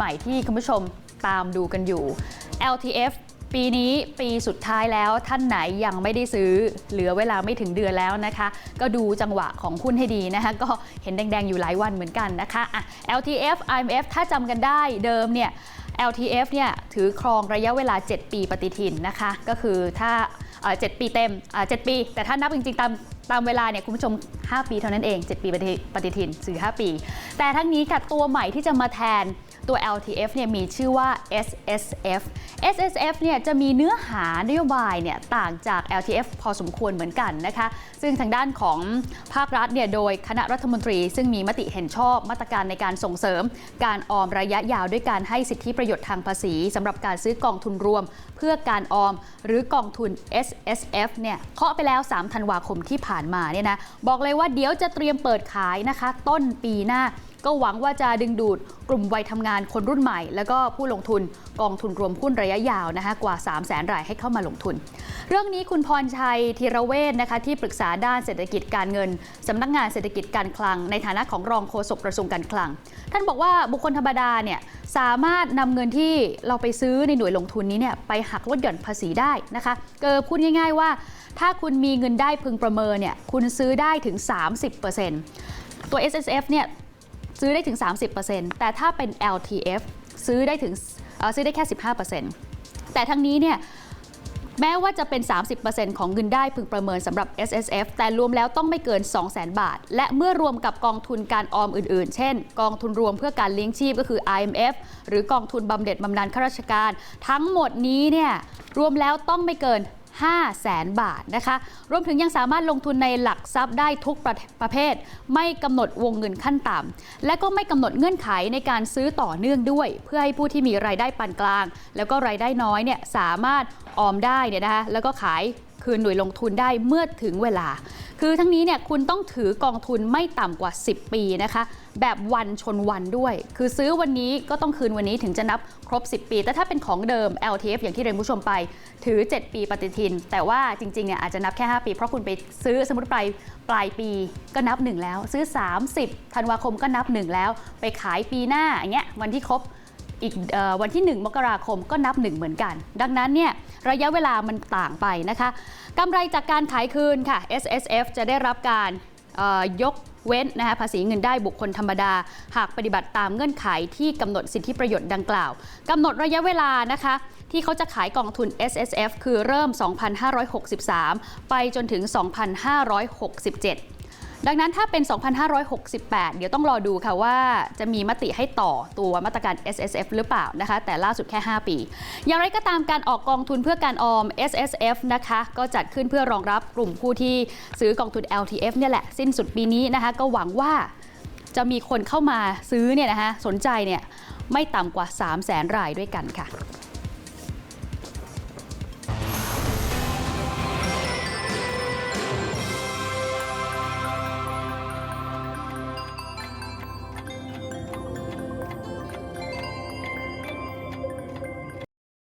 ใหม่ที่คุณผู้ชมตามดูกันอยู่ LTF ปีนี้ปีสุดท้ายแล้วท่านไหนยังไม่ได้ซื้อ เหลือเวลาไม่ถึงเดือนแล้วนะคะ ก็ดูจังหวะของหุ้นให้ดีนะคะ ก็เห็นแดงๆอยู่หลายวันเหมือนกันนะคะอะ LTF IMF ถ้าจำกันได้เดิมเนี่ย LTF เนี่ยถือครองระยะเวลา 7 ปีปฏิทินนะคะ ก็คือถ้าเอ่อ7ปีเต็มอ่า7ปี แต่ถ้านับจริงๆ ตามตามเวลาเนี่ยคุณผู้ชม 5 ปีเท่านั้นเอง 7 ปีปฏิปฏิทินสื่อ5 ปี แต่ทั้งนี้ค่ะตัวใหม่ที่จะมาแทน ตัว LTF เนี่ยมีชื่อว่า SSF SSF เนี่ยจะมีเนื้อหานโยบายเนี่ยต่างจาก LTF พอสมควรเหมือนกันนะคะ ซึ่งทางด้านของภาครัฐเนี่ยโดยคณะรัฐมนตรี ซึ่งมีมติเห็นชอบมาตรการในการส่งเสริม การออมระยะยาวด้วยการให้สิทธิประโยชน์ทางภาษีสำหรับการซื้อกองทุนรวม เพื่อการออมหรือกองทุน SSF เนี่ยเคาะไปแล้ว 3 ธันวาคมที่ผ่านมาเนี่ยนะบอกเลยว่าเดี๋ยวจะเตรียมเปิดขายนะคะ ต้นปีหน้า ก็หวังว่าจะดึงดูดกลุ่มวัยทำงานคนรุ่นใหม่ แล้วก็ผู้ลงทุนกองทุนรวมหุ้นระยะยาวนะคะกว่า 3 0 0แสนรายให้เข้ามาลงทุน เรื่องนี้คุณพรชัยธีระเวชนะคะที่ปรึกษาด้านเศรษฐกิจการเงินสำนักงานเศรษฐกิจการคลัง ในฐานะของรองโฆษกกระทรวงการคลัง ท่านบอกว่าบุคคลธรรมดาเนี่ยสามารถนำเงินที่เราไปซื้อในหน่วยลงทุนนี้เนี่ยไปหักลดหย่อนภาษีได้นะคะเกิดพูดง่าย ๆว่า ถ้าคุณมีเงินได้พึงประเมินเนี่ยคุณซื้อได้ถึง 30%ตัว S S F เนี่ย ซื้อได้ถึง 30%แต่ถ้าเป็น LTF ซื้อได้ถึงซื้อได้แค่ 15%แต่ทั้งนี้เนี่ยแม้ว่าจะเป็น 30%ของเงินได้พึงประเมินสำหรับ S S F แต่รวมแล้วต้องไม่เกิน 200,000 บาท และเมื่อรวมกับกองทุนการออมอื่น ๆ เช่น กองทุนรวมเพื่อการเลี้ยงชีพก็คือ IMF หรือกองทุนบำเหน็จบำนาญข้าราชการ ทั้งหมดนี้เนี่ยรวมแล้วต้องไม่เกิน 5 แสนบาทนะคะ รวมถึงยังสามารถลงทุนในหลักทรัพย์ได้ทุกประประเภท ไม่กำหนดวงเงินขั้นต่ำ และก็ไม่กำหนดเงื่อนไขในการซื้อต่อเนื่องด้วย เพื่อให้ผู้ที่มีรายได้ปานกลาง แล้วก็รายได้น้อยเนี่ยสามารถออมได้เนี่ยนะคะแล้วก็ขายคืนหน่วยลงทุนได้เมื่อถึงเวลา คือทั้งนี้เนี่ยคุณต้องถือกองทุนไม่ต่ำกว่า 10 ปีนะคะ แบบวันชนวันด้วย คือซื้อวันนี้ก็ต้องคืนวันนี้ถึงจะนับครบ 10 ปี แต่ถ้าเป็นของเดิม LTF อย่างที่เรียนผู้ชมไป ถือ 7 ปีปฏิทิน แต่ว่าจริงๆเนี่ยอาจจะนับแค่ 5 ปี เพราะคุณไปซื้อสมมติปลายปลายปีก็นับ 1 แล้ว ซื้อ 30ธันวาคมก็นับ 1 แล้ว ไปขายปีหน้าอย่างเงี้ยวันที่ครบ อีกอวันที่ 1 มกราคมก็นับ 1 เหมือนกัน ดังนั้นเนี่ยระยะเวลามันต่างไปนะคะกำไรจากการขายคืนค่ะ S S F จะได้รับการยกเว้นนะคะภาษีเงินได้บุคคลธรรมดา หากปฏิบัติตามเงื่อนไขที่กำหนดสิทธิประโยชน์ดังกล่าวกำหนดระยะเวลานะคะที่เขาจะขายกองทุน S S F คือเริ่ม 2,563 ไปจนถึง 2,567 ดังนั้นถ้าเป็น 2,568 เดี๋ยวต้องรอดูค่ะว่าจะมีมติให้ต่อตัวมาตรการ S S F หรือเปล่านะคะ แต่ล่าสุดแค่ 5 ปี อย่างไรก็ตามการออกกองทุนเพื่อการออม S S F นะคะ ก็จัดขึ้นเพื่อรองรับกลุ่มผู้ที่ซื้อกองทุน L T F เนี่ยแหละ สิ้นสุดปีนี้นะคะ ก็หวังว่าจะมีคนเข้ามาซื้อเนี่ยนะคะสนใจเนี่ยไม่ต่ำกว่า 3 0 0 0 0 0รายด้วยกันค่ะ